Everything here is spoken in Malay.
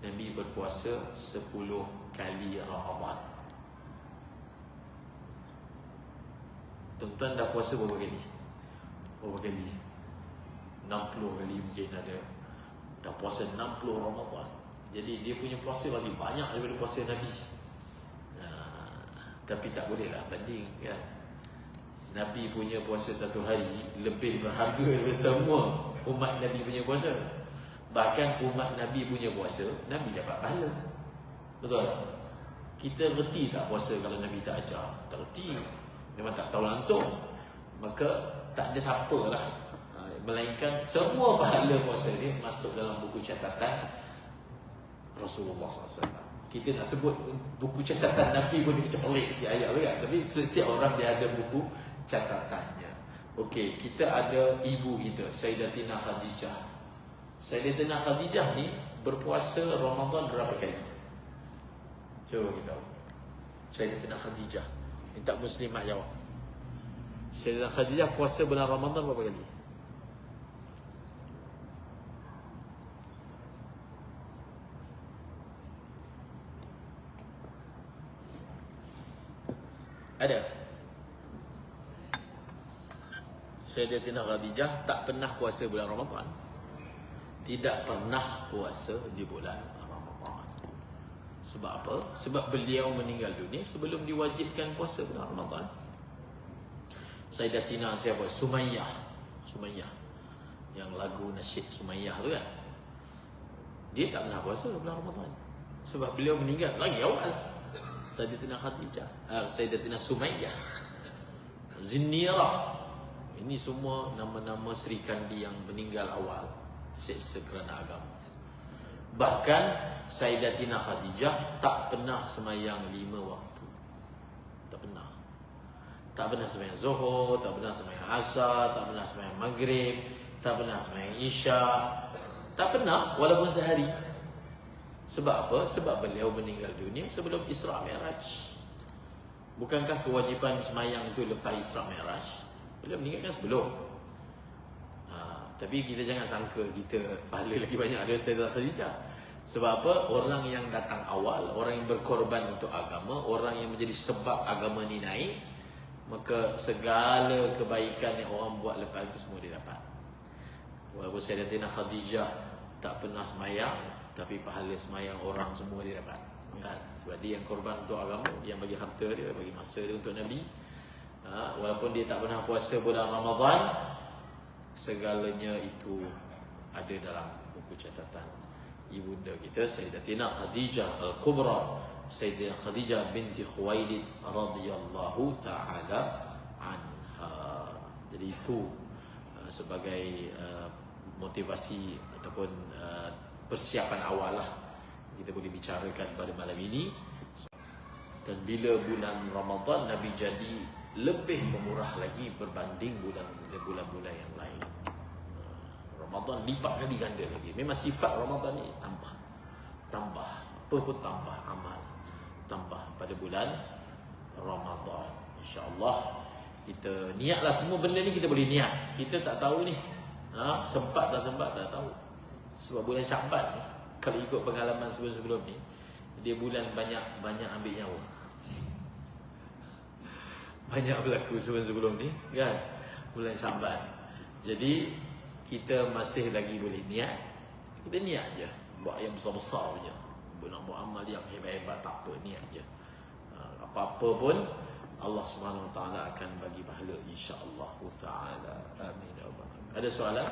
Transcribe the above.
Nabi berpuasa 10 kali Ramadan. Tuan-tuan dah puasa berapa kali? Berapa kali? 60 kali mungkin ada. Dah puasa 60 Ramadan. Jadi dia punya puasa lagi banyak daripada puasa Nabi. Ha, tapi tak boleh lah banding kan. Nabi punya puasa satu hari lebih berharga daripada semua umat Nabi punya puasa. Bahkan umat Nabi punya puasa, Nabi dapat pahala. Betul tak? Kita reti tak puasa kalau Nabi tak ajar? Tak reti. Memang tak tahu langsung. Maka tak ada siapa lah. Ha, melainkan semua pahala puasa ni masuk dalam buku catatan Rasulullah SAW. Kita nak sebut buku catatan Nabi pun dia macam pelik sikit ayat kan. Tapi setiap orang dia ada buku catatannya. Okey, kita ada ibu kita, Sayyidatina Khadijah. Sayyidatina Khadijah ni berpuasa Ramadan berapa kali? Cuba kita tahu. Sayyidatina Khadijah. Minta muslimah jawab. Sayyidatina Khadijah puasa bulan Ramadan berapa kali? Ada. Sayyidatina Khadijah tak pernah puasa bulan Ramadan. Tidak pernah puasa di bulan Ramadan. Sebab apa? Sebab beliau meninggal dunia sebelum diwajibkan puasa bulan Ramadan. Sayyidatina siapa? Sumayyah. Sumayyah. Yang lagu nasyid Sumayyah tu kan. Dia tak pernah puasa bulan Ramadan. Sebab beliau meninggal lagi awal. Sayyidatina Khadijah, uh, Sayyidatina Sumayyah, Zinnirah. Ini semua nama-nama Sri Kandi yang meninggal awal seksa kerana agama. Bahkan Sayyidatina Khadijah tak pernah semayang lima waktu. Tak pernah. Tak pernah semayang Zuhur, tak pernah semayang Asar, tak pernah semayang Maghrib, tak pernah semayang Isya. Tak pernah walaupun sehari. Sebab apa? Sebab beliau meninggal dunia sebelum Isra Mi'raj. Bukankah kewajipan semayang itu lepas Isra Mi'raj? Beliau meninggal kan sebelum. Tapi kita jangan sangka kita pahala lagi banyak ada Sayyidah Khadijah. Sebab apa? Orang yang datang awal, orang yang berkorban untuk agama, orang yang menjadi sebab agama ni naik, maka segala kebaikan yang orang buat lepas itu semua dia dapat. Walaupun Sayyidatina Khadijah tak pernah semayang, tapi pahala semayang orang semua dia dapat kan? sebab dia yang korban untuk agama yang bagi harta dia bagi masa dia untuk Nabi ha? walaupun dia tak pernah puasa bulan Ramadan segalanya itu ada dalam buku catatan ibunda kita Sayyidatina Khadijah Al-Kubra Sayyidatina Khadijah binti Khuwailid radhiyallahu taala anha. Jadi itu uh, sebagai uh, motivasi ataupun uh, persiapan awal lah kita boleh bicarakan pada malam ini. Dan bila bulan Ramadan Nabi jadi lebih memurah lagi berbanding bulan bulan-bulan yang lain. Ramadan lipat kali ganda lagi. Memang sifat Ramadan ni tambah. Tambah. Apa pun tambah amal. Tambah pada bulan Ramadan. Insyaallah kita niatlah semua benda ni kita boleh niat. Kita tak tahu ni. Ha, sempat tak sempat tak tahu. Sebab bulan Syaban ni kalau ikut pengalaman sebelum-sebelum ni dia bulan banyak banyak ambil nyawa. Banyak berlaku sebelum-sebelum ni kan bulan Syaban. Jadi kita masih lagi boleh niat. Kita niat je buat yang besar-besar punya. Nak buat amal yang hebat-hebat tak apa niat je. Ha, apa-apa pun Allah Subhanahu Wa Taala akan bagi pahala insya-Allah taala. Amin ya Ada soalan?